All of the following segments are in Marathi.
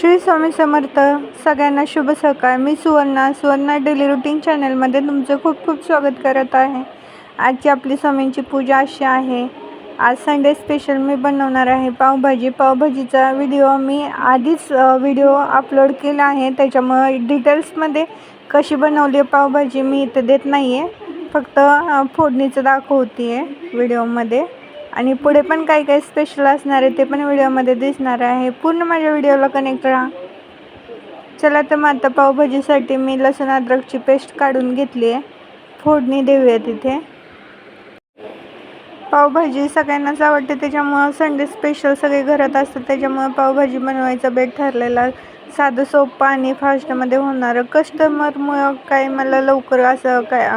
श्री स्वामी समर्थ. सगळ्यांना शुभ सकाळ. मी सुवर्णा सुवर्णा डेली रुटीन चॅनलमध्ये तुमचं खूप खूप स्वागत करत आहे. आजची आपली स्वामींची पूजा अशी आहे. आज संडे स्पेशल मी बनवणार आहे पावभाजी. पावभाजीचा व्हिडिओ मी आधीच व्हिडिओ अपलोड केला आहे. त्याच्यामुळे डिटेल्समध्ये कशी बनवली आहे पावभाजी मी इथं देत नाही आहे फक्त फोडणीचं दाखवते आहे व्हिडिओमध्ये आणि पुढे पण काही काही स्पेशल असणार आहे ते पण व्हिडिओमध्ये दिसणार आहे. पूर्ण माझ्या व्हिडिओला कनेक्ट राहा. चला तर मग आता पावभाजीसाठी मी लसूण अद्रकची पेस्ट काढून घेतली आहे. फोडणी देऊया तिथे. पावभाजी सगळ्यांनाच आवडते त्याच्यामुळं संडे स्पेशल सगळे घरात असतात त्याच्यामुळं पावभाजी बनवायचा बेट ठरलेला. साधं सोपं आणि फास्टमध्ये होणारं कस्टमरमुळं काय मला लवकर असं काय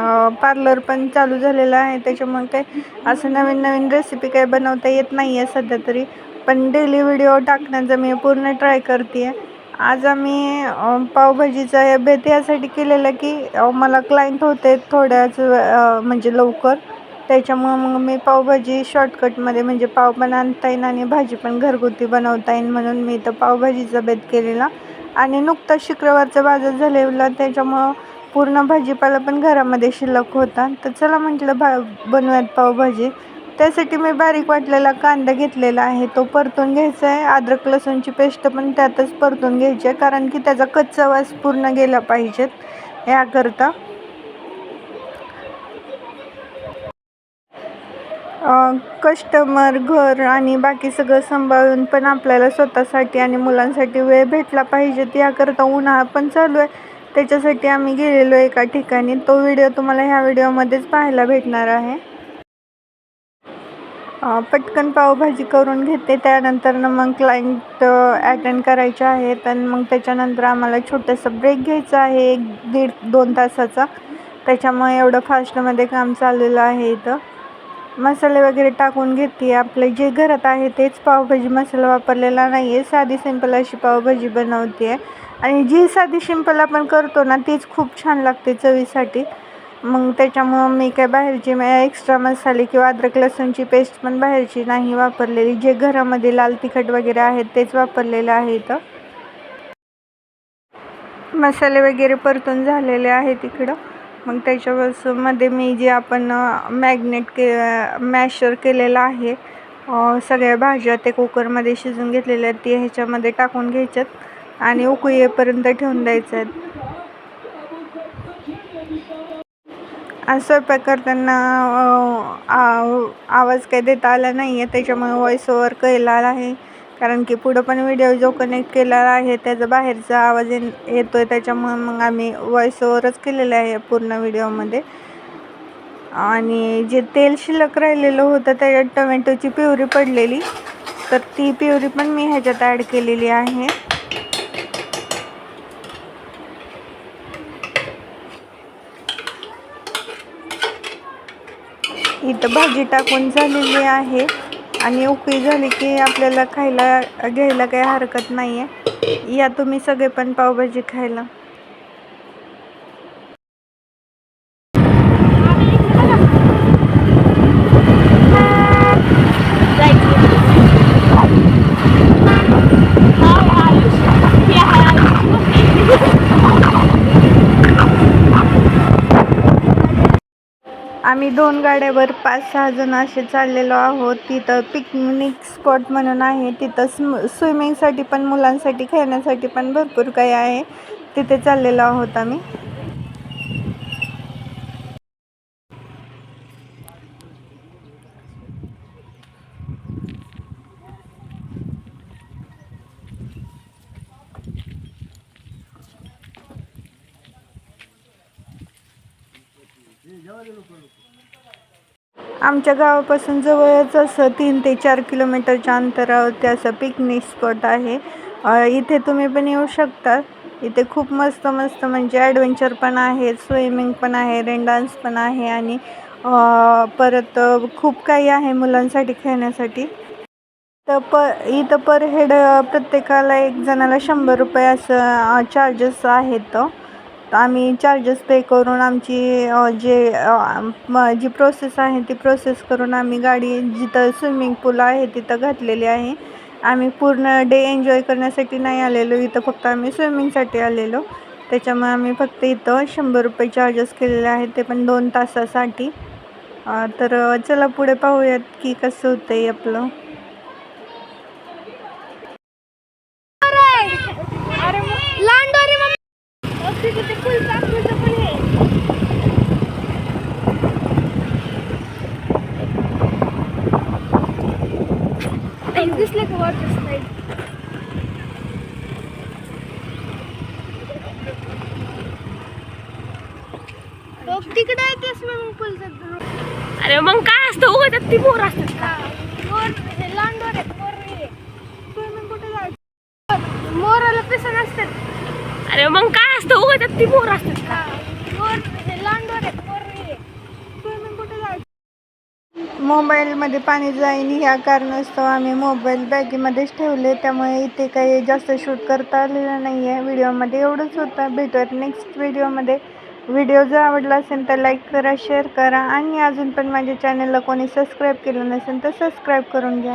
पार्लर पण चालू झालेलं आहे. त्याच्यामुळे काय असं नवीन नवीन रेसिपी काय बनवता येत नाही आहे सध्या तरी. पण डेली व्हिडिओ टाकण्याचा मी पूर्ण ट्राय करते आहे आज आम्ही पावभाजीचा बेत यासाठी केलेलं की मला क्लायंट होते थोड्याच म्हणजे लवकर. त्याच्यामुळं मग मी पावभाजी शॉर्टकटमध्ये म्हणजे पाव पण आणता येईन आणि भाजी पण घरगुती बनवता येईन म्हणून मी तर पावभाजीचा बेत केलेला. आणि नुकताच शुक्रवारचा बाजार झालेला त्याच्यामुळं पूर्ण भाजीपाला पण घरामध्ये शिल्लक होता. तर चला म्हटलं भा बनवूयात पावभाजी. त्यासाठी मी बारीक वाटलेला कांदा घेतलेला आहे तो परतून घ्यायचा आहे. अद्रक लसूणची पेस्ट पण त्यातच परतून घ्यायची आहे कारण की त्याचा कच्चा वास पूर्ण गेला पाहिजेत याकरता. कस्टमर घर आणि बाकी सगळं सांभाळून पण आपल्याला स्वतःसाठी आणि मुलांसाठी वेळ भेटला पाहिजेत याकरता उन्हाळा पण चालू आहे. त्याच्यासाठी आम्ही गेलेलो एका ठिकाणी. तो व्हिडिओ तुम्हाला ह्या व्हिडिओमध्येच पाहायला भेटणार आहे. पटकन पावभाजी करून घेते. त्यानंतर मग क्लायंट अटेंड करायचे आहेत आणि मग त्याच्यानंतर आम्हाला छोटंसं ब्रेक घ्यायचा आहे. एक दीड दोन तासाचा. त्याच्यामुळे एवढं फास्टमध्ये काम चाललेलं आहे इथं. मसाले वगैरे टाकून घेते. आपले जे घरात आहे तेच पावभाजी मसाला वापरलेला नाही आहे साधी सिंपल अशी पावभाजी बनवते. आहे आणि जी साधी सिंपल आपण करतो ना तीच खूप छान लागते चवीसाठी. मग त्याच्यामुळं मी काय बाहेरची एक्स्ट्रा मसाले किंवा अद्रक लसूणची पेस्ट पण बाहेरची नाही वापरलेली. जे घरामध्ये लाल तिखट वगैरे आहेत तेच वापरलेलं आहे इथं. मसाले वगैरे परतून झालेले आहेत इकडं. मग त्याच्यावर मध्ये मी जे आपण मॅग्नेट के मॅशर केलेलं आहे सगळ्या भाज्या ते कुकरमध्ये शिजून घेतलेल्या आहेत ते ह्याच्यामध्ये टाकून घ्यायच्यात आणि उकळी येईपर्यंत ठेवून द्यायचं आहेत आज स्वयंपाक करताना आवाज काही देता आला नाही आहे त्याच्यामुळे व्हॉईस ओवर केला आहे. कारण की पुढं पण व्हिडिओ जो कनेक्ट केलेला आहे त्याचा बाहेरचा आवाज येतो आहे त्याच्यामुळे मग आम्ही व्हॉईस ओवरच केलेलं आहे पूर्ण व्हिडिओमध्ये आणि जे तेल शिल्लक राहिलेलं होतं त्याच्यात टोमॅटोची प्युरी पडलेली. तर ती प्युरी पण मी ह्याच्यात ॲड केलेली आहे. इथं भाजी टाकून झालेली आहे. आणि उकळी झाली की आपल्याला खायला घ्यायला काही हरकत नाही आहे या तुम्ही सगळे पण पावभाजी खायला. आम्ही दोन गाड्यावर पाच सहा जण असे चाललेलो आहोत. तिथं पिकनिक स्पॉट म्हणून आहे. तिथं स्म स्विमिंगसाठी पण मुलांसाठी खेळण्यासाठी पण भरपूर काही आहे. तिथे चाललेलो आहोत आम्ही. आमच्या गावापासून जवळच असं तीन ते चार किलोमीटरच्या अंतरावरती असं पिकनिक स्पॉट आहे. इथे तुम्ही पण येऊ शकता. इथे खूप मस्त मस्त म्हणजे ॲडव्हेंचर पण आहे स्विमिंग पण आहे रेन डान्स पण आहे आणि परत खूप काही आहे मुलांसाठी खेळण्यासाठी. तर प इथं पर हेड प्रत्येकाला एक जणाला शंभर रुपये असं चार्जेस आहेत. आम्ही चार्जेस पे करून आमची जे म जी प्रोसेस आहे ती प्रोसेस करून आम्ही गाडी जिथं स्विमिंग पूल आहे तिथं घातलेली आहे. आम्ही पूर्ण डे एन्जॉय करण्यासाठी नाही आलेलो इथं फक्त आम्ही स्विमिंगसाठी आलेलो. त्याच्यामुळे आम्ही फक्त इथं शंभर रुपये चार्जेस केलेले आहेत ते पण दोन तासासाठी. तर चला पुढे पाहूयात की कसं होतं आहे आपलं अरे तिथे फुल चाकूचं पण आहे दिसलं का वॉटर स्लाईड तिकडे आहे ते मग फुलचं अरे मग काय असतं? उगाच ती बोर असतात का? मोर हे लांडोर आहेत मोर हे. मग कुठे जायचं? मोराला पिसं असतात अरे मग काय असतं? उगाच ती असतात. मोर मोबाईलमध्ये पाणी जाईन ह्या कारणास्तव आम्ही मोबाईल बॅगेमध्येच ठेवले. त्यामुळे इथे काही जास्त शूट करता आलेलं नाही आहे व्हिडिओमध्ये एवढंच होतं. भेटूयात नेक्स्ट व्हिडिओमध्ये. व्हिडिओ जर आवडला असेल तर लाईक करा शेअर करा. आणि अजून पण माझ्या चॅनलला कोणी सबस्क्राईब केलं नसेल तर सबस्क्राईब करून घ्या.